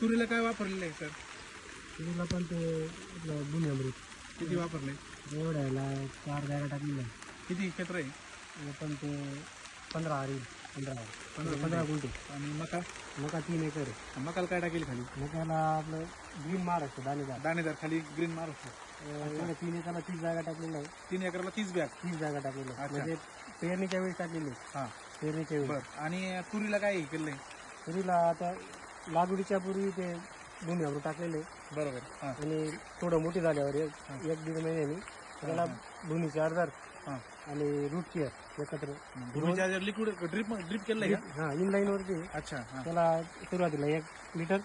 तुरीला काय वापरलेलं आहे सर? तुला पण ते अमृत. किती वापरले एवढ्याला चार बॅगा टाकलेल्या किती क्षेत्र आहे? पण ते पंधरा आरी पंधरा पंधरा पंधरा गुंठे. आणि मका? मका तीन एकर आहे. मकाला काय टाकेल खाली? मकाला आपलं ग्रीन महाराष्ट्र दाणेदार. दाणेदार खाली ग्रीन महाराष्ट्र. अं, एवढ्या तीन एकरला तीस जागा टाकलेल्या आहे तीन एकरला तीस बॅग. तीस जागा टाकलेल्या आहे. अच्छा. म्हणजे पेरणीच्या वेळेस टाकलेली आहे. हा. पेरणीच्या वेळेस बर. आणि तुरीला काय हे केलंय? तुरीला आता लागवडीच्या पूर्वी ते अमृत टाकलेले. बरोबर. हा. आणि थोडं मोठी झाल्यावर एक एक दीड महिन्यानी त्याला भूमीचे अर्धार हा. आणि रूट केअर एकत्र भूमीच्या लिक्विड ड्रिप ड्रिप केलंय का? हा इनलाईन वरती. अच्छा हा. त्याला सुरुवातीला एक लिटर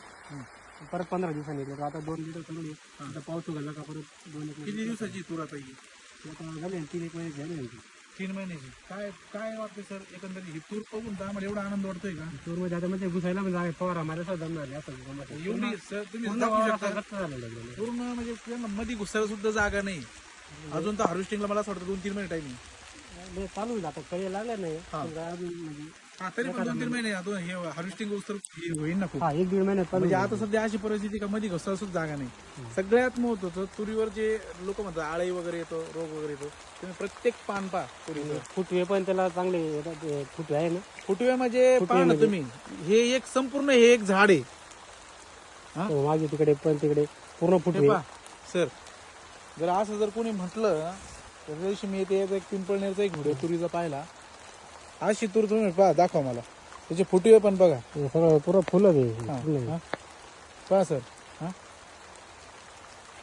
परत पंधरा दिवसांनी लिटर आता दोन लिटर करून आता पाऊस उघडला का परत दोन एक किती दिवसाची तूर लिटर आता झाले तीन एक महिने झाले. तीन महिन्याची काय काय वाटते सर एकंदरीत ही तूर बघून तर आम्हाला एवढा आनंद वाटतोय का? तूरमध्ये आता म्हणजे घुसायला जागा फवारा माझ्या सुद्धा दम झाले असं गंमत आहे. एवढी सर तुम्ही पूर्ण दाखवू शकता. म्हणजे पूर्णमध्ये घुसायला सुद्धा जागा नाही. अजून तर हार्वेस्टिंगला मला असं वाटतं दोन तीन महिने टाइम म्हणजे चालू होईल आता. काही लागलं नाही. अजून म्हणजे हा तरी पण दोन तीन महिने अजून हे हार्वेस्टिंग तर हे होईल ना खूप. हा एक दीड महिन्यात चालू म्हणजे आता सध्या अशी परिस्थिती का मध्ये सुद्धा जागा नाही. सगळ्यात महत्वाचं तुरीवर जे लोक म्हणतात आळी वगैरे येतो रोग वगैरे येतो तुम्ही प्रत्येक पान पा तुरीवर फुटवे पण त्याला चांगले येतात, ते फुटवे आहे ना. फुटवे म्हणजे पहा ना तुम्ही हे एक संपूर्ण हे एक झाड आहे. हा? तो मागे तिकडे पण तिकडे पूर्ण फुटवे. सर जर असं जर कोणी म्हटलं तर त्या दिवशी मी ते एक पिंपळनेरचा एक व्हिडिओ तुरीचा पाहिला. अशी तूर तुम्ही पहा दाखवा मला. त्याचे फुटवे पण बघा. हे सगळं पुरं फुलं ते हा, फुलं. हा. पहा सर हा.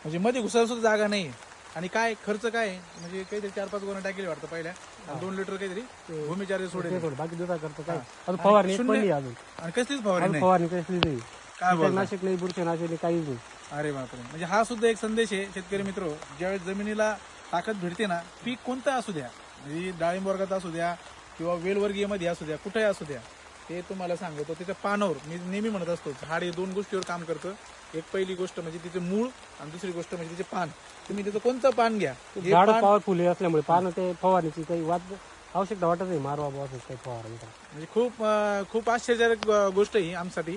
म्हणजे मध्ये घुसायला सुद्धा जागा नाही आणि काय खर्च काय? आहे? म्हणजे काहीतरी चार पाच गोणं टाकेली वाटतं पहिल्या. आणि दोन लिटर काहीतरी भूमी चार्ज सोडेल. ते सोड, बाकी दुसरा करतो काय. अजून फवारणी एक शून्य- पण नाही अजून. आणि कसलीच फवारणी अजून नाही. फवारणी कसली नाही. काय बोलता? नाशिक नाही बुरशीनाशक नाही काहीच नाही. अरे बापरे. म्हणजे हा सुद्धा एक संदेश आहे शेतकरी मित्र. ज्यावेळेस जमिनीला ताकद भेटते ना पीक कोणतं असू द्या. म्हणजे डाळिंब वर्गात असू द्या किंवा वेलवर्गीयमध्ये असू द्या कुठेही असू द्या ते तुम्हाला सांगतो त्याच्या पानावर मी नेहमी म्हणत असतो झाड हे दोन गोष्टीवर काम करतं. एक पहिली गोष्ट म्हणजे तिचे मूळ आणि दुसरी गोष्ट म्हणजे तिचे पान. तुम्ही त्याचं कोणतं पान घ्या? हे झाड पान पॉवरफुल असल्यामुळे पानं ते फवारणीची काही वाद आवश्यकता वाटत नाही मारवा बॉस काही फवारणी म्हणजे खूप अं, खूप आश्चर्यकारक अं, गोष्ट ही आमच्यासाठी.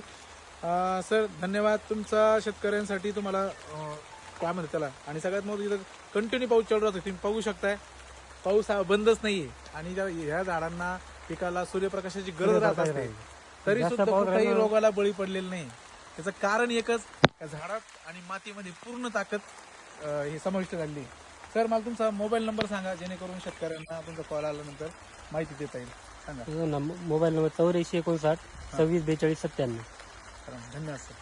अं, सर धन्यवाद तुमचा शेतकऱ्यांसाठी तुम्हाला अं, काय म्हणतात त्याला आणि सगळ्यात महत्त्वाचं इथं कंटिन्यू पाऊस चालू राहतो तुम्ही पाहू शकताय. पाऊस हा बंदच नाहीये. आणि ज्या ह्या झाडांना पिकाला सूर्यप्रकाशाची गरज राहत असते. तरी सुद्धा कुठल्याही रोगाला बळी पडलेलं नाही. त्याचं कारण एकच त्या झाडात आणि मातीमध्ये पूर्ण ताकद हे समाविष्ट आहे. सर मला तुमचा मोबाईल नंबर सांगा जेणेकरून शेतकऱ्यांना तुमचा कॉल आल्यानंतर माहिती देता येईल. सांगा. मोबाईल नंबर चौऱ्याऐंशी एकोणसाठ सव्वीस बेचाळीस सत्त्याण्णव. धन्यवाद सर.